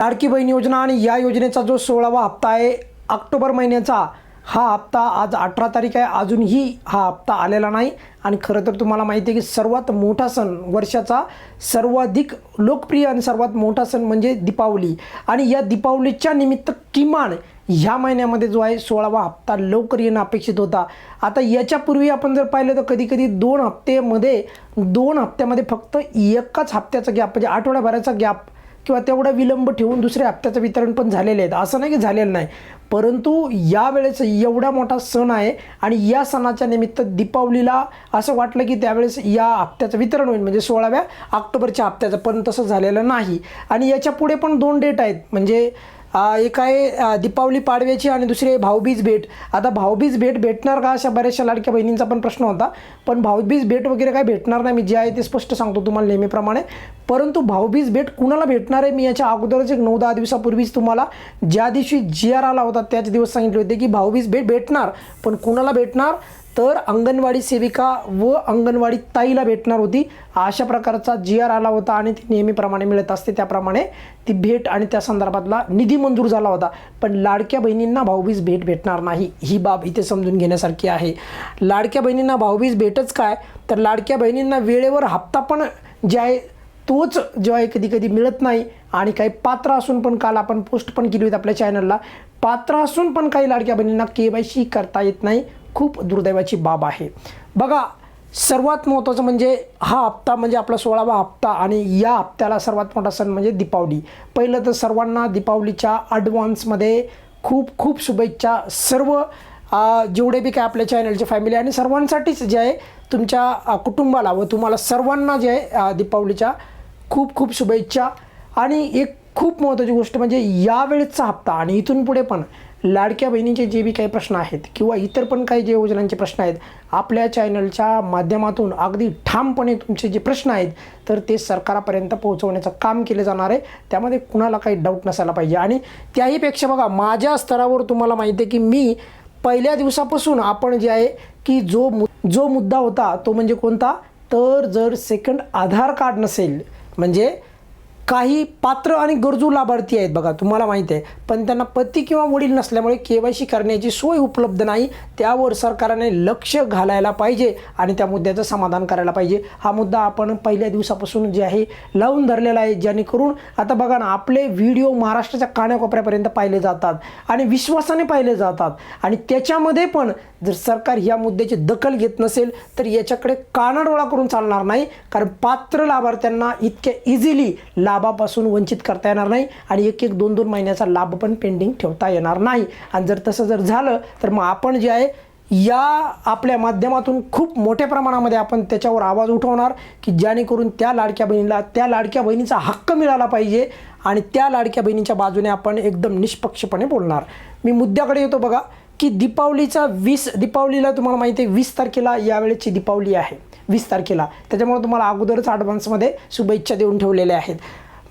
लाडकी बहीण योजना आणि या योजनेचा जो सोळावा हप्ता आहे ऑक्टोबर महिन्याचा हा हप्ता आज अठरा तारीख आहे. अजूनही हा हप्ता आलेला नाही. आणि खरं तर तुम्हाला माहिती आहे की सर्वात मोठा सण वर्षाचा सर्वाधिक लोकप्रिय आणि सर्वात मोठा सण म्हणजे दीपावली. आणि या दीपावलीच्या निमित्त किमान ह्या महिन्यामध्ये जो आहे सोळावा हप्ता लवकर येणं अपेक्षित होता. आता याच्यापूर्वी आपण जर पाहिलं तर कधी कधी दोन हप्त्यामध्ये दोन हप्त्यामध्ये फक्त एकाच हप्त्याचा गॅप म्हणजे आठवड्याभराचा गॅप किंवा तेवढा विलंब ठेवून दुसऱ्या हप्त्याचं वितरण पण झालेले आहेत. असं नाही की झालेलं नाही. परंतु यावेळेस एवढा मोठा सण आहे आणि या सणाच्या निमित्त दीपावलीला असं वाटलं की त्यावेळेस या हप्त्याचं वितरण होईल. म्हणजे सोळाव्या ऑक्टोबरच्या हप्त्याचं पण तसं झालेलं नाही. आणि याच्यापुढे पण दोन डेट आहेत. म्हणजे एक आहे दीपावली पाडव्याची आणि दुसरी आहे भाऊबीज भेट. आता भाऊबीज भेट भेटणार का अशा बऱ्याचशा लाडक्या बहिणींचा पण प्रश्न होता. पण भाऊबीज भेट वगैरे काय भेटणार नाही मी जे आहे ते स्पष्ट सांगतो तुम्हाला नेहमीप्रमाणे. परंतु भाऊबीज भेट कुणाला भेटणार आहे? मी याच्या अगोदरच एक नऊ दहा दिवसापूर्वीच तुम्हाला ज्या दिवशी जी आर आला होता त्याच दिवस सांगितले होते की भाऊबीज भेट भेटणार. पण कुणाला भेटणार? तर अंगणवाडी सेविका व अंगणवाडी ताईला भेटणार होती. अशा प्रकारचा जी आर आला होता आणि ती नेहमीप्रमाणे मिळत असते. त्याप्रमाणे ती भेट आणि त्या संदर्भातला निधी मंजूर झाला होता. पण लाडक्या बहिणींना भाऊबीज भेट भेटणार नाही. ही बाब इथे समजून घेण्यासारखी आहे. लाडक्या बहिणींना भाऊबीज भेटच काय? तर लाडक्या बहिणींना वेळेवर हप्ता पण जे आहे तोच जो आहे कधी कधी मिळत नाही. आणि काही पात्र असून पण काल आपण पोस्ट पण केली होती आपल्या चॅनलला पात्र असून पण काही लाडक्या बहिणींना के वाय सी करता येत नाही. खूप दुर्दैवाची बाब आहे. बघा सर्वात महत्त्वाचं म्हणजे हा हप्ता म्हणजे आपला सोळावा हप्ता आणि या हप्त्याला सर्वात मोठा सण म्हणजे दीपावली. पहिलं तर सर्वांना दीपावलीच्या ॲडव्हान्समध्ये खूप खूप शुभेच्छा. सर्व जेवढे बी काय आपल्या चॅनलची फॅमिली आणि सर्वांसाठीच जे आहे तुमच्या कुटुंबाला व तुम्हाला सर्वांना जे आहे दीपावलीच्या खूप खूप शुभेच्छा. आणि एक खूप महत्त्वाची गोष्ट म्हणजे यावेळेचा हप्ता आणि इथून पुढे पण लाडक्या बहिणींचे जे बी काही प्रश्न आहेत किंवा इतर पण काही जे योजनांचे प्रश्न आहेत आपल्या चॅनलच्या माध्यमातून अगदी ठामपणे तुमचे जे प्रश्न आहेत तर ते सरकारापर्यंत पोहोचवण्याचं काम केलं जाणार आहे. त्यामध्ये कुणाला काही डाऊट नसायला पाहिजे. आणि त्याहीपेक्षा बघा माझ्या स्तरावर तुम्हाला माहिती आहे की मी पहिल्या दिवसापासून आपण जे आहे की जो मु जो मुद्दा होता तो म्हणजे कोणता? तर जर सेकंड आधार कार्ड नसेल म्हणजे काही पात्र आणि गरजू लाभार्थी आहेत बघा तुम्हाला माहिती आहे. पण त्यांना पती किंवा वडील नसल्यामुळे के वाय सी करण्याची सोय उपलब्ध नाही. त्यावर सरकारने लक्ष घालायला पाहिजे आणि त्या मुद्द्याचं समाधान करायला पाहिजे. हा मुद्दा आपण पहिल्या दिवसापासून जे आहे लावून धरलेला आहे जेणेकरून आता बघा ना आपले व्हिडिओ महाराष्ट्राच्या कान्याकोपऱ्यापर्यंत पाहिले जातात आणि विश्वासाने पाहिले जातात. आणि त्याच्यामध्ये पण जर सरकार या मुद्द्याची दखल घेत नसेल तर याच्याकडे कानाडोळा करून चालणार नाही. कारण पात्र लाभार्थ्यांना इतक्या इझिली लाभापासून वंचित करता येणार नाही आणि एक एक दोन दोन महिन्याचा लाभ पण पेंडिंग ठेवता येणार नाही. आणि जर तसं जर झालं तर मग आपण जे आहे या आपल्या माध्यमातून खूप मोठ्या प्रमाणामध्ये आपण त्याच्यावर आवाज उठवणार की जेणेकरून त्या लाडक्या बहिणीला त्या लाडक्या बहिणीचा हक्क मिळाला पाहिजे आणि त्या लाडक्या बहिणीच्या बाजूने आपण एकदम निष्पक्षपणे बोलणार. मी मुद्द्याकडे येतो बघा की दीपावलीचा वीस दीपावलीला तुम्हाला माहिती आहे वीस तारखेला यावेळेची दीपावली आहे. वीस तारखेला. त्याच्यामुळे तुम्हाला अगोदरच ॲडव्हान्समध्ये शुभेच्छा देऊन ठेवलेल्या आहेत.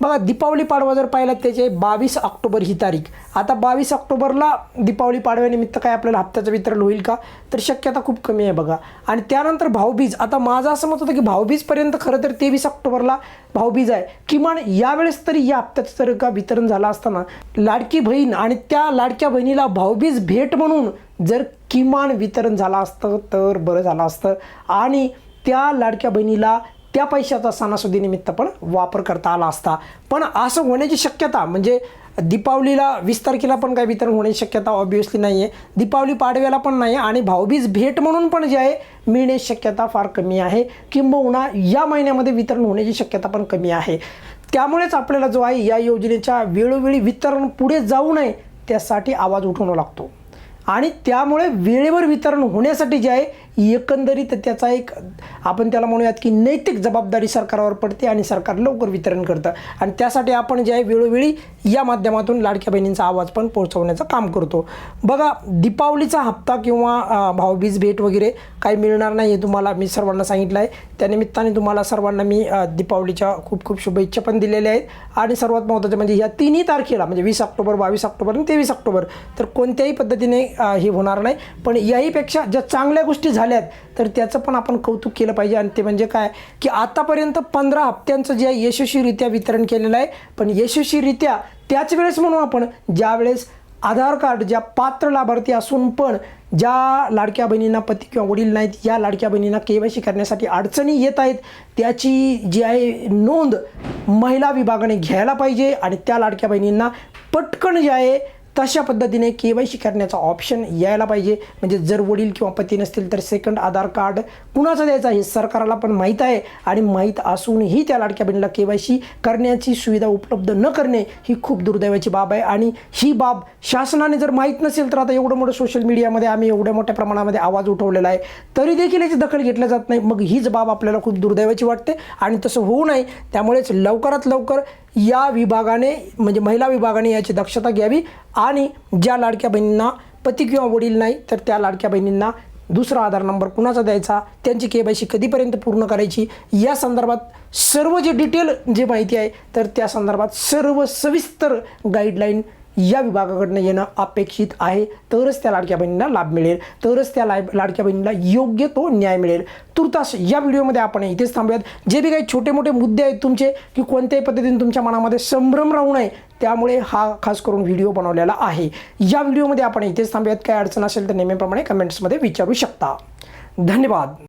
बघा दीपावली पाडवा जर पाहिला त्याचे बावीस ऑक्टोबर ही तारीख. आता बावीस ऑक्टोबरला दीपावली पाडव्यानिमित्त काय आपल्याला हप्त्याचं वितरण होईल का? तर शक्यता खूप कमी आहे बघा. आणि त्यानंतर भाऊबीज आता माझं असं मत होतं की भाऊबीजपर्यंत खरं तर तेवीस ऑक्टोबरला भाऊबीज आहे. किमान यावेळेस तरी या हप्त्याचं जर का वितरण झालं असताना लाडकी बहीण आणि त्या लाडक्या बहिणीला भाऊबीज भेट म्हणून जर किमान वितरण झालं असतं तर बरं झालं असतं. आणि त्या लाडक्या बहिणीला त्या पैशाचा सणासुदीनिमित्त पण वापर करता आला असता. पण असं होण्याची शक्यता म्हणजे दीपावलीला वीस तारखेला पण काय वितरण होण्याची शक्यता ऑब्वियसली नाही आहे दीपावली पाडव्याला पण नाही आणि भाऊबीज भेट म्हणून पण जे आहे मिळण्याची शक्यता फार कमी आहे. किंबहुना या महिन्यामध्ये वितरण होण्याची शक्यता पण कमी आहे. त्यामुळेच आपल्याला जो आहे या योजनेच्या वेळोवेळी वितरण पुढे जाऊ नये त्यासाठी आवाज उठवणं लागतो. आणि त्यामुळे वेळेवर वितरण होण्यासाठी जे आहे एकंदरीत त्याचा एक आपण त्याला म्हणूयात की नैतिक जबाबदारी सरकारवर पडते आणि सरकार लवकर वितरण करतं. आणि त्यासाठी आपण जे आहे वेळोवेळी या माध्यमातून लाडक्या बहिणींचा आवाज पण पोहोचवण्याचं काम करतो. बघा दीपावलीचा हप्ता किंवा भाऊबीज भेट वगैरे काही मिळणार नाही आहे तुम्हाला. मी सर्वांना सांगितलं आहे त्यानिमित्ताने तुम्हाला सर्वांना मी दीपावलीच्या खूप खूप शुभेच्छा पण दिलेल्या आहेत. आणि सर्वात महत्त्वाचं म्हणजे या तिन्ही तारखेला म्हणजे वीस ऑक्टोबर बावीस ऑक्टोबर आणि तेवीस ऑक्टोबर तर कोणत्याही पद्धतीने हे होणार नाही. पण याहीपेक्षा ज्या चांगल्या गोष्टी झाल्या आल्यात तर त्याचं पण आपण कौतुक केलं पाहिजे. आणि ते म्हणजे काय? की आतापर्यंत पंधरा हप्त्यांचं जे आहे यशस्वीरित्या वितरण केलेलं आहे. पण यशस्वीरित्या त्याच वेळेस म्हणू आपण ज्या वेळेस आधार कार्ड ज्या पात्र लाभार्थी असून पण ज्या लाडक्या बहिणींना पती किंवा वडील नाहीत या लाडक्या बहिणींना के वाय सी करण्यासाठी अडचणी येत आहेत त्याची जी आहे नोंद महिला विभागाने घ्यायला पाहिजे. आणि त्या लाडक्या बहिणींना पटकन जे आहे तशा पद्धतीने के वाय सी करण्याचा ऑप्शन यायला पाहिजे. म्हणजे जर वडील किंवा पती नसतील तर सेकंड आधार कार्ड कुणाचं द्यायचं हे सरकारला पण माहीत आहे. आणि माहीत असूनही त्या लाडक्या बहिणीला के वाय सी करण्याची सुविधा उपलब्ध न करणे ही खूप दुर्दैवाची बाब आहे. आणि ही बाब शासनाने जर माहीत नसेल तर आता एवढं मोठं सोशल मीडियामध्ये आम्ही एवढ्या मोठ्या प्रमाणामध्ये आवाज उठवलेला आहे. तरी देखील याची दखल घेतल्या जात नाही. मग हीच बाब आपल्याला खूप दुर्दैवाची वाटते. आणि तसं होऊ नये. त्यामुळेच लवकरात लवकर या विभागाने म्हणजे महिला विभागाने याची दक्षता घ्यावी आणि ज्या लाडक्या बहिणींना पती किंवा वडील नाही तर त्या लाडक्या बहिणींना दुसरा आधार नंबर कुणाचा द्यायचा त्यांची के कधीपर्यंत पूर्ण करायची या संदर्भात सर्व जे डिटेल जे माहिती आहे तर त्या संदर्भात सर्व सविस्तर गाईडलाईन या विभागाकडनं येणं अपेक्षित आहे. तरच त्या लाडक्या बहिणींना लाभ मिळेल. तरच त्या लाय लाडक्या बहिणीला योग्य तो न्याय मिळेल. तुर्तास या व्हिडिओमध्ये आपण इथेच थांबूयात. जे बी काही छोटे मोठे मुद्दे आहेत तुमचे की कोणत्याही पद्धतीने तुमच्या मनामध्ये संभ्रम राहू नये त्यामुळे हा खास करून व्हिडिओ बनवलेला आहे. या व्हिडिओमध्ये आपण इथेच थांबूयात. काय अडचण असेल तर नेहमीप्रमाणे कमेंट्समध्ये विचारू शकता. धन्यवाद.